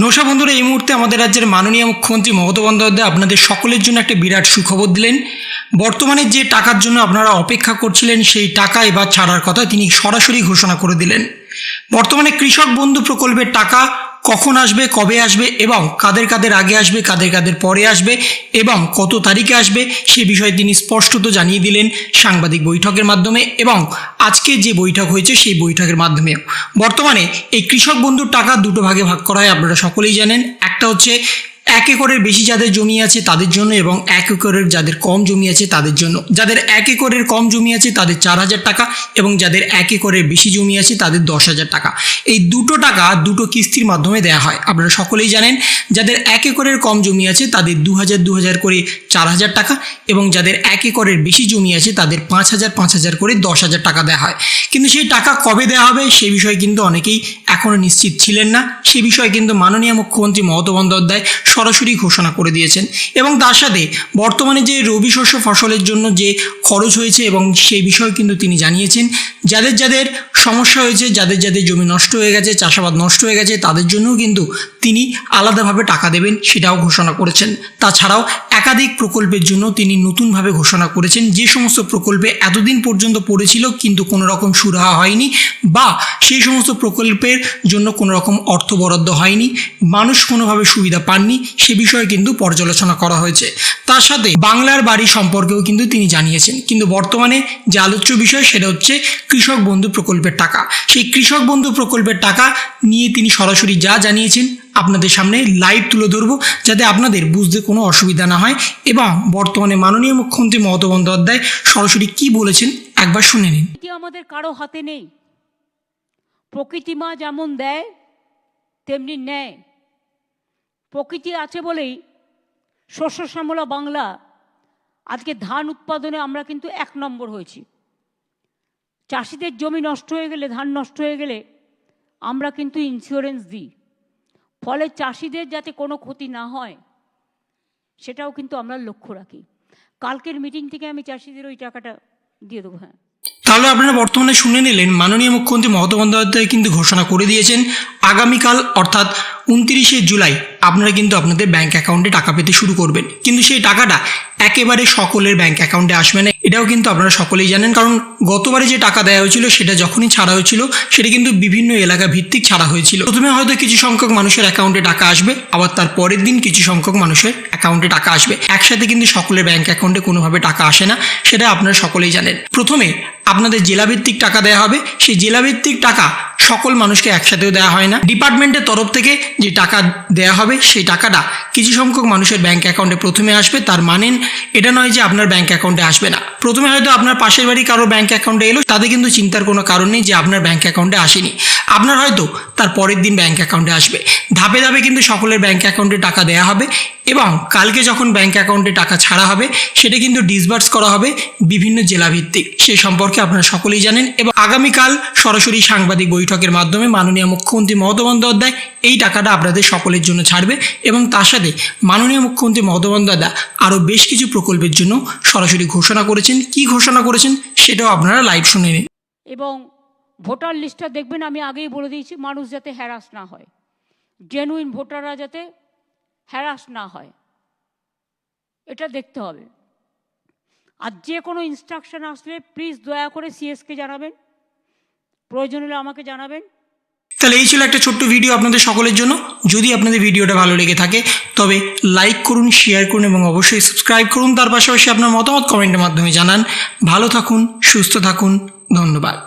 নৌশা বন্ধুরা এই মুহূর্তে আমাদের রাজ্যের মাননীয় মুখ্যমন্ত্রী মমতা বন্দ্যোপাধ্যায় আপনাদের সকলের জন্য একটা বিরাট সুখবর দিলেন। বর্তমানে যে টাকার জন্য আপনারা অপেক্ষা করছিলেন, সেই টাকা এবার ছাড়ার কথা তিনি সরাসরি ঘোষণা করে দিলেন। বর্তমানে কৃষক বন্ধু প্রকল্পের টাকা কখন আসবে, কবে আসবে এবং কাদের কাদের আগে আসবে, কাদের কাদের পরে আসবে এবং কত তারিখে আসবে সে বিষয়ে তিনি স্পষ্টত জানিয়ে দিলেন সাংবাদিক বৈঠকের মাধ্যমে এবং আজকে যে বৈঠক হয়েছে সেই বৈঠকের মাধ্যমেও। বর্তমানে এই কৃষক বন্ধুর টাকা দুটো ভাগে ভাগ করা হয়, আপনারা সকলেই জানেন। একটা হচ্ছে এক একরের বেশি যাদের জমি আছে তাদের জন্য এবং এক একরের যাদের কম জমি আছে তাদের জন্য। যাদের এক একরের কম জমি আছে তাদের চার হাজার টাকা এবং যাদের এক একরের বেশি জমি আছে তাদের দশ হাজার টাকা। এই দুটো টাকা দুটো কিস্তির মাধ্যমে দেওয়া হয়। আপনারা সকলেই জানেন, যাদের এক একরের কম জমি আছে তাদের দু হাজার দু হাজার করে চার হাজার টাকা এবং যাদের এক একরের বেশি জমি আছে তাদের পাঁচ হাজার পাঁচ হাজার করে দশ হাজার টাকা দেওয়া হয়। কিন্তু সেই টাকা কবে দেওয়া হবে সে বিষয়ে কিন্তু অনেকেই এখনও নিশ্চিত ছিলেন না। সে বিষয়ে কিন্তু মাননীয় মুখ্যমন্ত্রী মমতা বন্দ্যোপাধ্যায় সরাসরি ঘোষণা করে দিয়েছেন এবং তার সাথে বর্তমানে যে রবি শস্য ফসলের জন্য যে খরচ হয়েছে এবং সেই বিষয়ে কিন্তু তিনি জানিয়েছেন, যাদের যাদের সমস্যা হয়েছে, যাদের যাদের জমি নষ্ট হয়ে গেছে, চাষাবাদ নষ্ট হয়ে গেছে, তাদের জন্যও কিন্তু তিনি আলাদাভাবে টাকা দেবেন সেটাও ঘোষণা করেছেন। তাছাড়াও একাধিক প্রকল্পের জন্য তিনি নতুনভাবে ঘোষণা করেছেন। যে সমস্ত প্রকল্পে এতদিন পর্যন্ত পড়েছিল কিন্তু কোনো রকম সুরাহা হয়নি বা সেই সমস্ত প্রকল্পের জন্য কোনো রকম অর্থ বরাদ্দ হয়নি। মানুষ কোনোভাবে সুবিধা পাননি, সে বিষয়ে কিন্তু পর্যালোচনা করা হয়েছে। তার সাথে বাংলার বাড়ি সম্পর্কেও কিন্তু তিনি জানিয়েছেন। কিন্তু বর্তমানে যে আলোচ্য বিষয় সেটা হচ্ছে কৃষক বন্ধু প্রকল্পের টাকা। সেই কৃষক বন্ধু প্রকল্পের টাকা নিয়ে তিনি সরাসরি যা জানিয়েছেন আপনাদের সামনে লাইভ তুলে ধরবো, যাতে আপনাদের বুঝতে কোনো অসুবিধা না হয় এবং বর্তমানে মাননীয় মুখ্যমন্ত্রী মমতা বন্দ্যোপাধ্যায় সরাসরি কি বলেছেন একবার শুনে নিন। আমাদের কারও হাতে নেই। প্রকৃতি মা যেমন দেয়, তেমনি নেয়। প্রকৃতি আছে বলেই শস্য শ্যামলা বাংলা, আজকে ধান উৎপাদনে আমরা কিন্তু এক নম্বর হয়েছি। চাষিদের জমি নষ্ট হয়ে গেলে, ধান নষ্ট হয়ে গেলে আমরা কিন্তু ইন্স্যুরেন্স দিই। ফলে চাষিদের যাতে কোনো ক্ষতি না হয়, সেটাও কিন্তু আমরা লক্ষ্য রাখি। কালকের মিটিং থেকে আমি চাষিদের ওই টাকাটা দিয়ে দেবো হ্যাঁ। তাহলে আপনারা বর্তমানে শুনে নিলেন মাননীয় মুখ্যমন্ত্রী মমতা বন্দ্যোপাধ্যায় কিন্তু ঘোষণা করে দিয়েছেন, আগামীকাল অর্থাৎ উনত্রিশে জুলাই আপনারা কিন্তু আপনাদের ব্যাঙ্ক অ্যাকাউন্টে টাকা পেতে শুরু করবেন। কিন্তু সেই টাকাটা একেবারে সকলের ব্যাঙ্ক অ্যাকাউন্টে আসবে না। এটাও কিন্তু আপনারা সকলেই জানেন। কারণ গতবারে যে টাকা দেওয়া হয়েছিল, সেটা যখনই ছাড়া হয়েছিল, সেটা কিন্তু বিভিন্ন এলাকা ভিত্তিক ছাড়া হয়েছিল। প্রথমে হয়তো কিছু সংখ্যক মানুষের অ্যাকাউন্টে টাকা আসবে, আবার তার পরের দিন কিছু সংখ্যক মানুষের অ্যাকাউন্টে টাকা আসবে। একসাথে কিন্তু সকলের ব্যাংক অ্যাকাউন্টে কোনোভাবে টাকা আসে না, সেটা আপনারা সকলেই জানেন। প্রথমে আপনাদের জেলাভিত্তিক টাকা দেওয়া হবে। সেই জেলাভিত্তিক টাকা সকল মানুষকে একসাথেও দেওয়া হয় না। ডিপার্টমেন্টের তরফ থেকে যে টাকা দেওয়া হবে, সেই টাকাটা কিছু সংখ্যক মানুষের ব্যাংক অ্যাকাউন্টে প্রথমে আসবে, তার মানেন এটা নয় যে আপনার ব্যাংক অ্যাকাউন্টে আসবে না। প্রথমে হয়তো আপনার পাশের বাড়ি কারও ব্যাঙ্ক অ্যাকাউন্টে এলো তাদের কিন্তু চিন্তার কোনো কারণ নেই যে আপনার ব্যাঙ্ক অ্যাকাউন্টে আসেনি। আপনার হয়তো তার পরের দিন ব্যাঙ্ক অ্যাকাউন্টে আসবে। ধাপে ধাপে কিন্তু সকলের ব্যাঙ্ক অ্যাকাউন্টে টাকা দেওয়া হবে। এবং কালকে যখন ব্যাংক অ্যাকাউন্টে টাকা ছাড়া হবে, সেটা কিন্তু ডিসবার্স করা হবে বিভিন্ন জেলাভিত্তিক। সে সম্পর্কে আপনারা সকলেই জানেন এবং আগামীকাল সরাসরি সাংবাদিক বৈঠকের মাধ্যমে মাননীয় মুখ্যমন্ত্রী মমতা বন্দ্যোপাধ্যায় এই টাকাটা আপনাদের সকলের জন্য ছাড়বে এবং তার সাথে মাননীয় মুখ্যমন্ত্রী মমতা বন্দ্যোপাধ্যায় আরও বেশ কিছু প্রকল্পের জন্য সরাসরি ঘোষণা করেছেন। কি ঘোষণা করেছেন সেটাও আপনারা লাইভ শুনে নিন। এবং ভোটার লিস্টটা দেখবেন, আমি আগেই বলে দিয়েছি, মানুষ যাতে হ্যারাস না হয়। জেনুইন ভোটাররা যাতে হ্যারাস না হয়। এটা দেখতে হবে। আর যে কোনো ইনস্ট্রাকশন আসলে প্লিজ দয়া করে সিএসকে জানাবেন। প্রয়োজন হলে আমাকে জানাবেন। তাহলে এই ছিল একটা ছোট্ট ভিডিও আপনাদের সকলের জন্য। যদি আপনাদের ভিডিওটা ভালো লেগে থাকে, তবে লাইক করুন শেয়ার করুন এবং অবশ্যই সাবস্ক্রাইব করুন। তার পাশাপাশি আপনার মতামত কমেন্টের মাধ্যমে জানান। ভালো থাকুন, সুস্থ থাকুন। ধন্যবাদ।